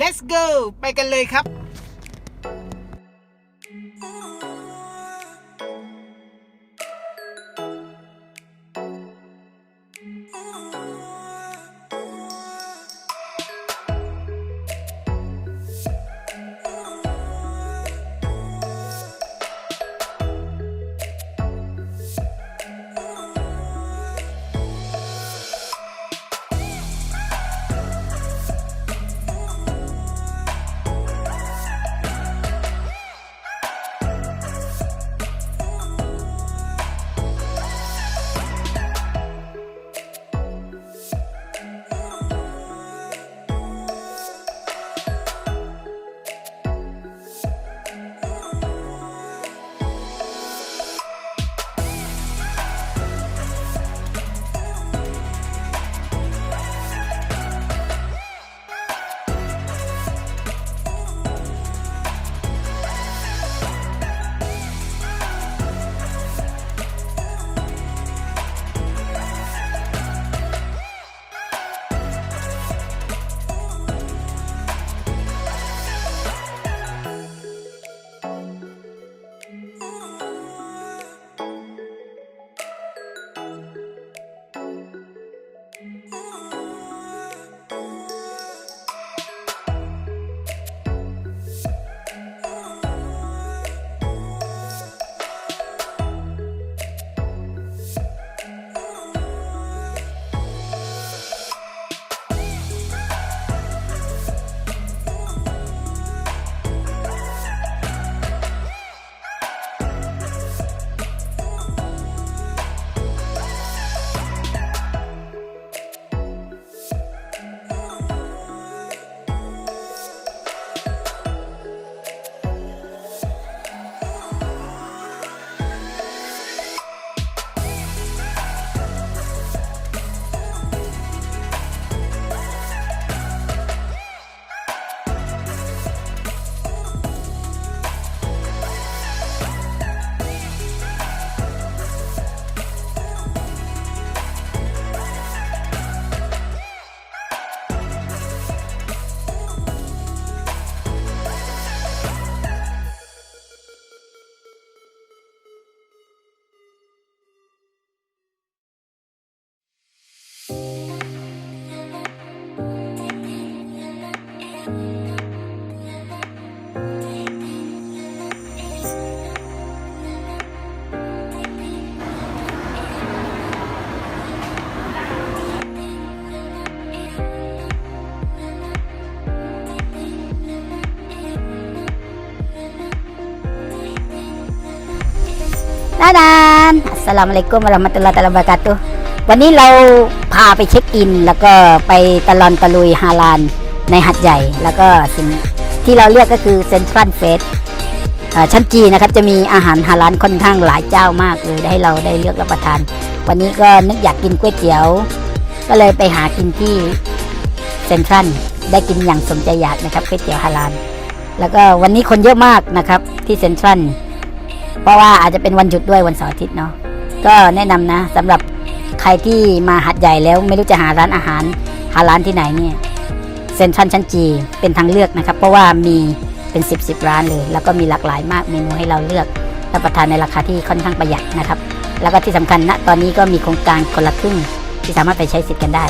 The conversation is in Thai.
Let's go ไปกันเลยครับ นาดานอัสลามุอะลัยกุมวะเรามะตุลลอฮ์ตะลาบะเราะกาตุวันนี้เราพาไปเช็คอิน แล้วก็ไปตะลอนตะลุยฮาลานในหัดใหญ่ แล้วก็สิ่งที่เราเรียกก็คือเซนทรัลเฟสชั้นจีนะครับจะมีอาหารฮาลานค่อนข้างหลายเจ้ามากเลยให้เราได้เลือกรับประทาน วันนี้ก็นึกอยากกินก๋วยเตี๋ยว ก็เลยไปหากินที่เซนทรัลได้กินอย่างสมใจอยากนะครับก๋วยเตี๋ยวฮาลานแล้วก็วันนี้คนเยอะมากนะครับที่เซนทรัล ราะว่าอาจจะเป็นวันหยุดด้วยวันเสาร์อาทิตย์เนาะก็แนะนำนะสำหรับใครที่มาหัดใหญ่แล้วไม่รู้จะหาร้านอาหาร หาร้านที่ไหนเนี่ยเซ็นทรัลชั้นจีเป็นทางเลือกนะครับ เพราะว่ามีเป็น 10บสร้านเลย แล้วก็มีหลากหลายมากเมนูให้เราเลือกรับประทานในราคาที่ค่อนข้างประหยัดนะครับ แล้วก็ที่สำคัญณตอนนี้ก็มีโครงการคนละครึ่งที่สามารถไปใช้สิทธิ์กันได้